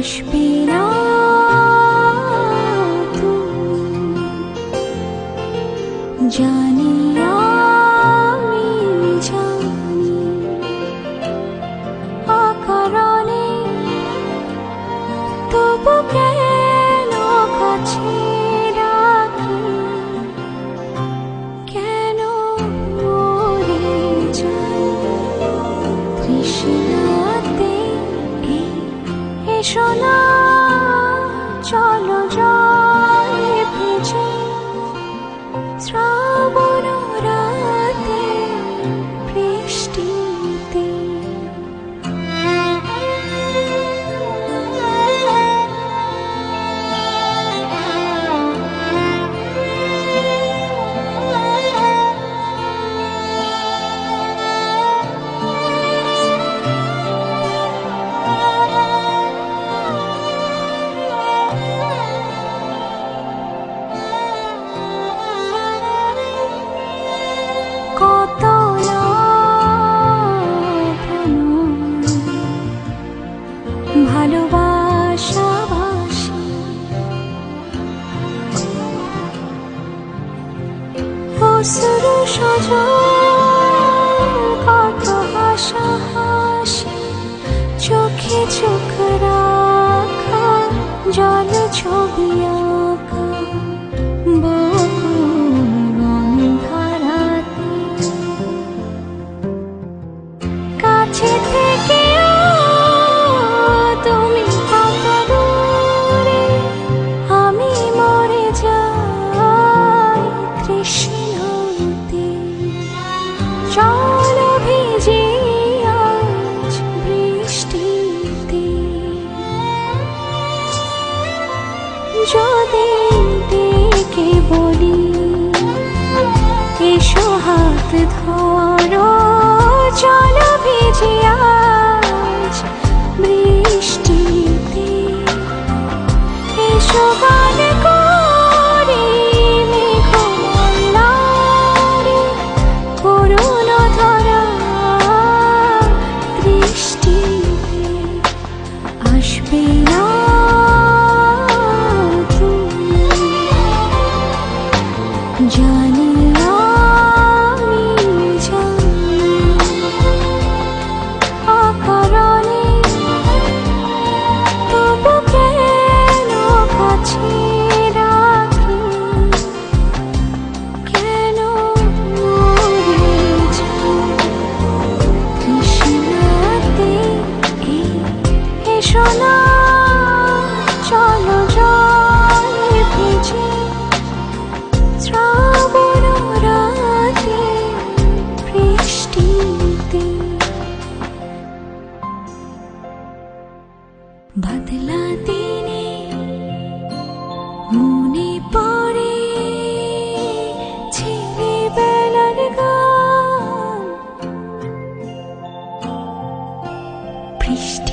ीरा এসো না চলো জলে অসুর সজল কত হাসা হাসি চোখে চোখ রাখা জল ছবি যদি ডেকে বলি এসো হাত ধর মনে পড়ে ছেলেবেলার গান। বৃষ্টি